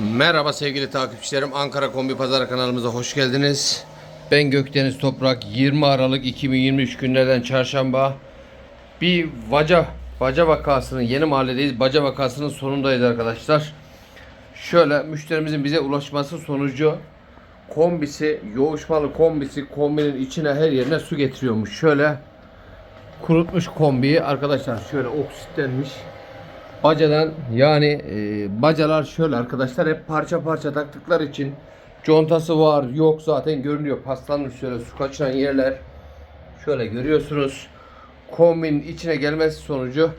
Merhaba sevgili takipçilerim. Ankara Kombi Pazar kanalımıza hoş geldiniz. Ben Gökdeniz Toprak. 20 Aralık 2023 günlerden çarşamba. Bir vaca vaca vakasının yeni mahalledeyiz. Baca vakasının sonundayız arkadaşlar. Şöyle müşterimizin bize ulaşması sonucu kombisi, yoğuşmalı kombisi kombinin içine her yerine su getiriyormuş. Şöyle kurutmuş kombiyi arkadaşlar şöyle oksitlenmiş. Bacadan yani e, bacalar şöyle arkadaşlar hep parça parça taktıkları için contası var yok zaten görünüyor. Paslanmış şöyle su kaçıran yerler. Şöyle görüyorsunuz. Kombinin içine gelmesi sonucu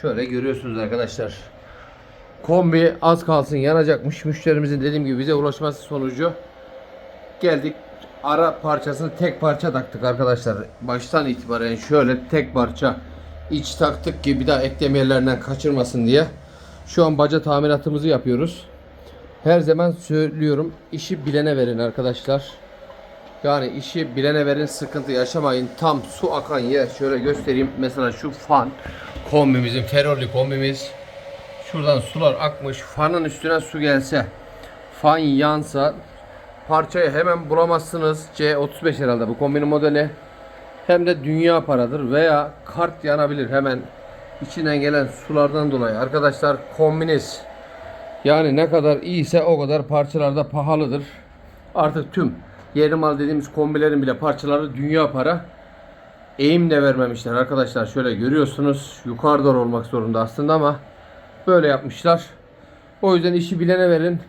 şöyle görüyorsunuz arkadaşlar. Kombi az kalsın yanacakmış. Müşterimizin dediğim gibi bize ulaşması sonucu geldik. Ara parçasını tek parça taktık arkadaşlar. Baştan itibaren şöyle tek parça iç taktık ki bir daha eklem yerlerinden kaçırmasın diye. Şu an baca tamiratımızı yapıyoruz. Her zaman söylüyorum işi bilene verin arkadaşlar. Yani işi bilene verin sıkıntı yaşamayın. Tam su akan yer. Şöyle göstereyim mesela şu fan kombimizin ferroli kombimiz. Şuradan sular akmış. Fanın üstüne su gelse fan yansa parçayı hemen bulamazsınız. C35 herhalde bu kombinin modeli. Hem de dünya paradır veya kart yanabilir hemen içinden gelen sulardan dolayı. Arkadaşlar kombiniz yani ne kadar iyiyse o kadar parçalarda pahalıdır. Artık tüm yeni mal dediğimiz kombilerin bile parçaları dünya para. Eğim de vermemişler arkadaşlar. Şöyle görüyorsunuz. Yukarı doğru olmak zorunda aslında ama böyle yapmışlar. O yüzden işi bilene verin.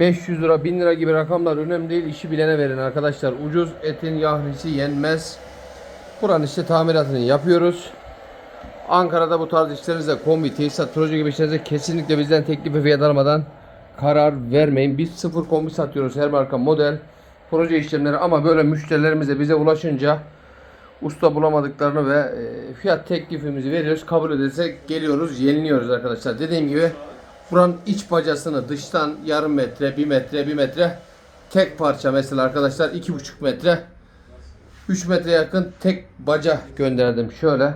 500 lira 1000 lira gibi rakamlar önemli değil işi bilene verin arkadaşlar ucuz etin yahrisi yenmez buranın işte tamiratını yapıyoruz. Ankara'da bu tarz işlerinizde kombi tesisat proje gibi işlerinizde kesinlikle bizden teklif ve fiyat almadan karar vermeyin. Biz sıfır kombi satıyoruz her marka model proje işlemleri ama böyle müşterilerimize bize ulaşınca usta bulamadıklarını ve e, fiyat teklifimizi veriyoruz kabul edilse geliyoruz yeniliyoruz arkadaşlar. Dediğim gibi Buranın iç bacasını dıştan yarım metre, bir metre, bir metre tek parça mesela arkadaşlar iki buçuk metre 3 metre yakın tek baca gönderdim şöyle.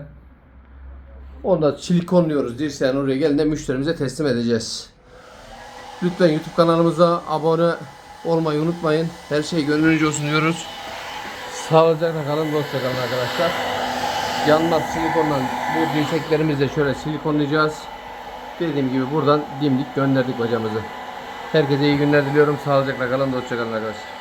Onu da silikonluyoruz dirseğin oraya geldiğinde müşterimize teslim edeceğiz. Lütfen YouTube kanalımıza abone olmayı unutmayın. Her şey gönlünüzce olsun diyoruz. Sağlıcakla kalın, dostça kalın arkadaşlar. Yanlar silikonla bu dirseklerimizi de şöyle silikonlayacağız. Dediğim gibi buradan dimdik gönderdik bacamızı. Herkese iyi günler diliyorum. Sağlıcakla kalın, dostça kalın arkadaşlar.